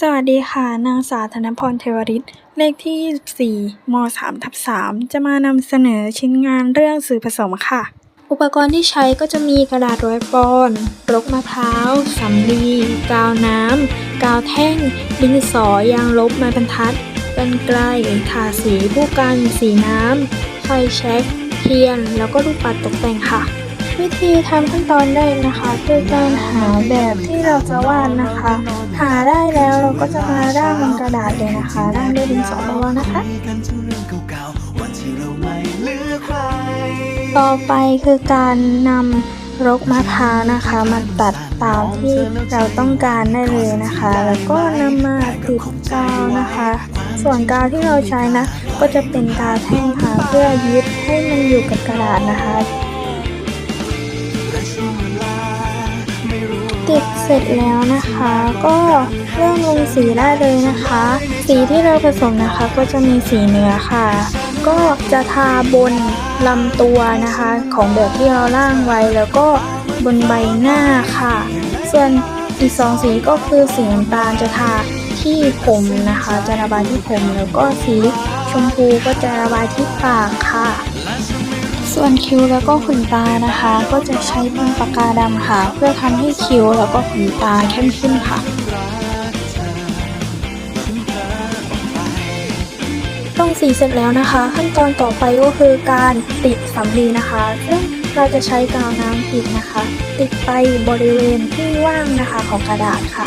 สวัสดีค่ะ นางสาวธนพรเทวริศเลขที่ 24ม3ทับ3จะมานำเสนอชิ้นงานเรื่องสื่อผสมค่ะ อุปกรณ์ที่ใช้ก็จะมีกระดาษร้อยปอนดรกมะพร้าวสำลี กาวน้ำ กาวแท่ง ดินสอ ยางลบ ไม้บรรทัด กันไกลทาสีผู้กัน สีน้ำ ไฟแช็ก เทียน แล้วก็ลูกปัดตกแต่งค่ะ วิธีทำขั้นตอนแรกนะคะคือการหาแบบที่เราจะวาดนะคะ หาได้แล้วเราก็จะมาร่างบนกระดาษเลยนะคะร่างด้วยดินสอของเรานะคะต่อไปคือการนำรกมะพร้าวนะคะมาตัดตามที่เราต้องการได้เลยนะคะ แล้วก็นำมาติดกาวนะคะ ส่วนกาวที่เราใช้นะ ก็จะเป็นกาวแท่งค่ะเพื่อยึดให้มันอยู่กับกระดาษนะคะ ติดเสร็จแล้วนะคะ ก็เริ่มลงสีได้เลยนะคะ สีที่เราผสมนะคะก็จะมีสีเนื้อค่ะ ก็จะทาบนลำตัวนะคะ ของแบบที่เราล่างไว้แล้วก็บนใบหน้าค่ะ ส่วนอีกสองสีก็คือสีน้ำตาลจะทาที่ผมนะคะ จะระบายที่ผมแล้วก็สีชมพูก็จะระบายที่ปากค่ะ ส่วนคิ้วแล้วก็ขนตานะคะ ก็จะใช้เป็นปากกาดำค่ะ เพื่อทำให้คิ้วแล้วก็ขนตาเข้มขึ้นค่ะ ต้องสีเสร็จแล้วนะคะ ขั้นตอนต่อไปก็คือการติดสำลีนะคะซึ่งเราจะใช้กาวน้ำติดนะคะ ติดไปบริเวณที่ว่างนะคะของกระดาษค่ะ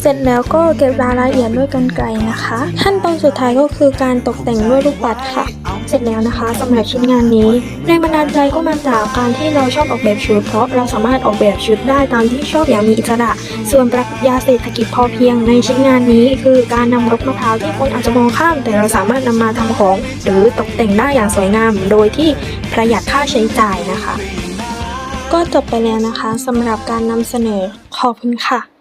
เสร็จแล้วก็เก็บรายละเอียดด้วยกันไกรนะคะ ขั้นตอนสุดท้ายก็คือการตกแต่งด้วยลูกปัดค่ะ เสร็จแล้วนะคะสำหรับชิ้นงานนี้แรงบันดาลใจก็มาจากการที่เราชอบออกแบบชุด เพราะเราสามารถออกแบบชุดได้ตามที่ชอบอย่างมีอิสระ ส่วนปรัชญาเศรษฐกิจพอเพียงในชิ้นงานนี้ คือการนำรกมะพร้าวที่คนอาจจะมองข้าม แต่เราสามารถนำมาทำของ หรือตกแต่งได้อย่างสวยงาม โดยที่ประหยัดค่าใช้จ่ายนะคะ ก็จบไปแล้วนะคะสำหรับการนำเสนอขอบคุณค่ะ